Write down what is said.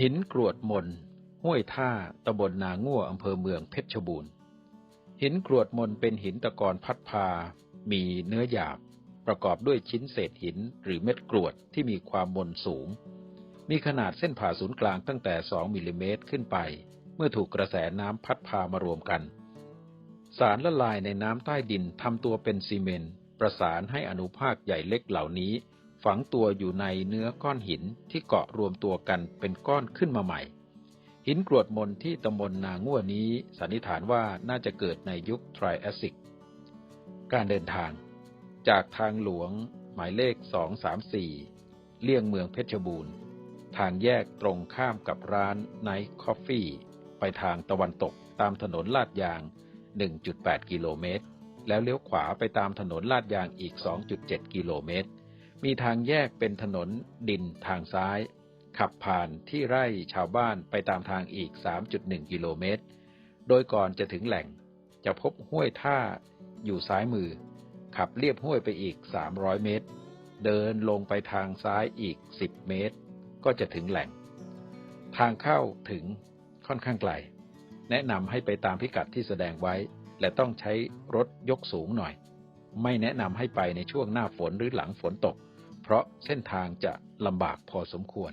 หินกรวดมนห้วยท่าตำบลนาง่วอำเภอเมืองเพชรบูรณ์ หินกรวดมนเป็นหินตะกอนพัดพา มีเนื้อหยาบ ประกอบด้วยชิ้นเศษหินหรือเม็ดกรวดที่มีความมนสูง มีขนาดเส้นผ่าศูนย์กลางตั้งแต่ 2 มิลลิเมตรขึ้นไป เมื่อถูกกระแสน้ำพัดพามารวมกัน สารละลายในน้ำใต้ดินทำตัวเป็นซีเมนต์ประสานให้อนุภาคใหญ่เล็กเหล่านี้ ฝังตัวอยู่ในเนื้อก้อนหินที่เกาะรวมตัวกันเป็นก้อนขึ้นมาใหม่ หินกรวดมนที่ตำบลนาง่วนี้สันนิษฐานว่าน่าจะเกิดในยุคไทรแอสซิก การเดินทาง จากทางหลวงหมายเลข 234 เลี่ยงเมืองเพชรบูรณ์ ทางแยกตรงข้ามกับร้านไนท์คอฟฟี่ไปทางตะวันตกตามถนนลาดยาง 1.8 กิโลเมตร แล้วเลี้ยวขวาไปตามถนนลาดยางอีก 2.7 กิโลเมตร มีทางแยกเป็นถนนดินทางซ้าย ขับผ่านที่ไร่ชาวบ้านไปตามทางอีก 3.1 กิโลเมตร โดยก่อนจะถึงแหล่ง จะพบห้วยท่าอยู่ซ้ายมือ ขับเลียบห้วยไปอีก 300 เมตร เดินลงไปทางซ้ายอีก 10 เมตร ก็จะถึงแหล่ง ทางเข้าถึงค่อนข้างไกล แนะนำให้ไปตามพิกัดที่แสดงไว้ และต้องใช้รถยกสูงหน่อย ไม่แนะนำให้ไปในช่วงหน้าฝนหรือหลังฝนตก เพราะเส้นทางจะลำบากพอสมควร